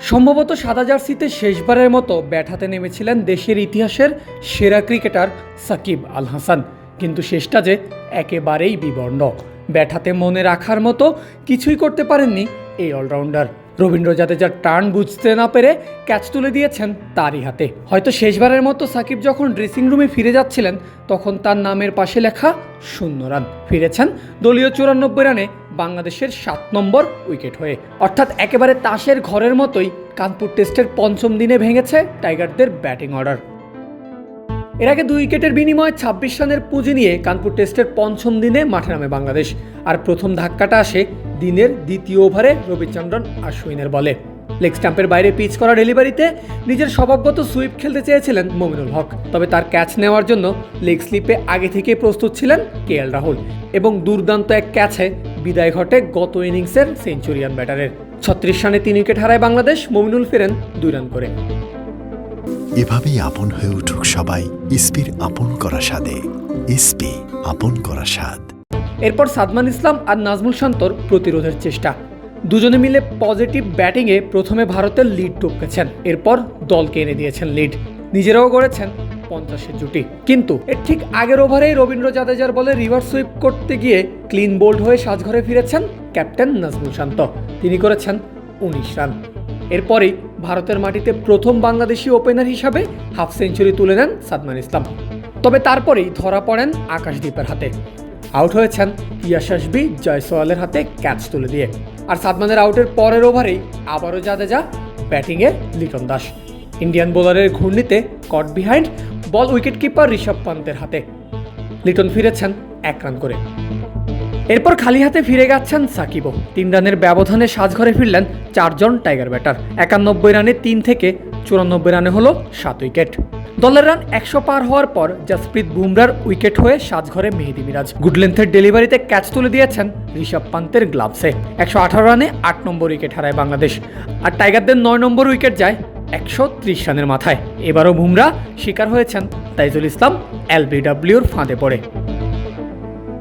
সম্ভবত সাদা জার্সিতে শেষবারের মতো ব্যাট হাতে নেমেছিলেন দেশের ইতিহাসের সেরা ক্রিকেটার সাকিব আল হাসান। কিন্তু শেষটা যে একেবারেই বিবর্ণ। ব্যাট হাতে মনে রাখার মতো কিছুই করতে পারেননি এই অলরাউন্ডার। রবীন্দ্র জাদেজার টার্ন বুঝতে না পেরে ক্যাচ তুলে দিয়েছেন তারই হাতে। হয়তো শেষবারের মতো সাকিব যখন ড্রেসিং রুমে ফিরে যাচ্ছিলেন, তখন তার নামের পাশে লেখা শূন্য রান। ফিরেছেন দলীয় চুরানব্বই রানে বাংলাদেশের সাত নম্বর উইকেট হয়ে। অর্থাৎ একেবারে তাসের ঘরের মতোই কানপুর টেস্টের পঞ্চম দিনে ভেঙেছে টাইগারদের ব্যাটিং অর্ডার। এর আগে দুই উইকেটের বিনিময়ে ছাব্বিশ রানের পুঁজি নিয়ে কানপুর টেস্টের পঞ্চম দিনে মাঠে নামে বাংলাদেশ। আর প্রথম ধাক্কাটা আসে দিনের দ্বিতীয় ওভারে রবিচন্দ্রন আশ্বিনের বলে। লেগ স্টাম্পের বাইরে পিচ করা ডেলিভারিতে নিজের স্বভাবগত সুইপ খেলতে চেয়েছিলেন মমিনুল হক। তবে তার ক্যাচ নেওয়ার জন্য লেগ স্লিপে আগে থেকেই প্রস্তুত ছিলেন কে এল রাহুল। এবং দুর্দান্ত এক ক্যাচে বিদায় ঘটে গত ইনিংসের সেঞ্চুরিয়ান ব্যাটারের। ছত্রিশ রানে তিন উইকেট হারায় বাংলাদেশ মমিনুল ফেরেন দুই রান করে। এভাবেই আপন হয়ে উঠুক সবাই ইস্পির আপন করা স্বাদে ইস্পি আপন করা স্বাদ এরপর সাদমান ইসলাম আর নাজমুল শান্তর প্রতিরোধের চেষ্টা। দুজনে মিলে পজিটিভ ব্যাটিংয়ে প্রথমে ভারতের লিড টপকেছেন। এরপর দলকে এনে দিয়েছেন লিড। নিজেরাও গড়েছেন পঞ্চাশের জুটি। কিন্তু এর ঠিক আগের ওভারেই রবীন্দ্র জাদেজার বলে রিভার্স সুইপ করতে গিয়ে ক্লিন বোল্ড হয়ে সাজঘরে ফিরেছেন ক্যাপ্টেন নাজমুল শান্ত। তিনি করেছেন উনিশ রান। এরপরেই ভারতের মাটিতে প্রথম বাংলাদেশি ওপেনার হিসাবে হাফ সেঞ্চুরি তুলে নেন সাদমান ইসলাম। তবে তারপরেই ধরা পড়েন আকাশদ্বীপের হাতে। আউট হয়েছেন ইয়াশাসবি জয়সওয়ালের হাতে ক্যাচ তুলে দিয়ে। আর সাদমানের আউটের পরের ওভারেই আবারও জাদেজা ব্যাটিংয়ে লিটন দাস। ইন্ডিয়ান বোলারের ঘূর্ণিতে caught behind ball wicket keeper Rishabh পান্তের হাতে। লিটন ফিরেছেন এক রান করে। এরপর খালি হাতে ফিরে গেছেন সাকিবও। তিন রানের ব্যবধানে সাজঘরে ফিরলেন চারজন টাইগার ব্যাটার। একানব্বই রানে তিন থেকে চুরানব্বই রানে হলো সাত উইকেট। দলের রান একশো পার হওয়ার পর জাসপ্রীত বুমরার উইকেট হয়ে সাজঘরে মেহেদি মিরাজ। গুড লেন্থের ডেলিভারিতে ক্যাচ তুলে দিয়েছেন ঋষভ পান্তের গ্লাভসে। একশো আঠারো রানে আট নম্বর উইকেট হারায় বাংলাদেশ। আর টাইগারদের নয় নম্বর উইকেট যায় একশো ত্রিশ রানের মাথায়। এবারও বুমরা শিকার হয়েছেন, তাইজুল ইসলাম এলবিডব্লিউর ফাঁদে পড়ে।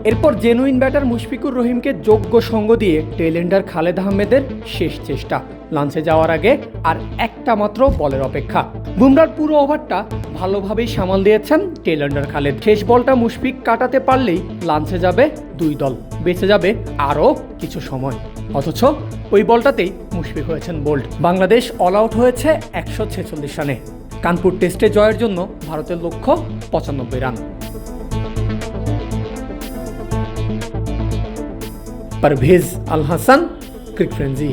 এরপর জেনুইন ব্যাটার মুশফিকুর রহিমকে যোগ্য সঙ্গ দিয়ে টেলেন্ডার খালেদ আহমেদের শেষ চেষ্টা। লাঞ্চে যাওয়ার আগে আর একটা মাত্র বলের অপেক্ষা। বুমরার পুরো ওভারটা ভালোভাবেই সামাল দিয়েছেন টেলেন্ডার খালেদ। শেষ বলটা মুশফিক কাটাতে পারলেই লাঞ্চে যাবে দুই দল, বেঁচে যাবে আরও কিছু সময়। অথচ ওই বলটাতেই মুশফিক হয়েছেন বোল্ড। বাংলাদেশ অল আউট হয়েছে একশো ছেচল্লিশ রানে। কানপুর টেস্টে জয়ের জন্য ভারতের লক্ষ্য পঁচানব্বই রান। পারভেজ আল হাসান ক্রিকফ্রেঞ্জি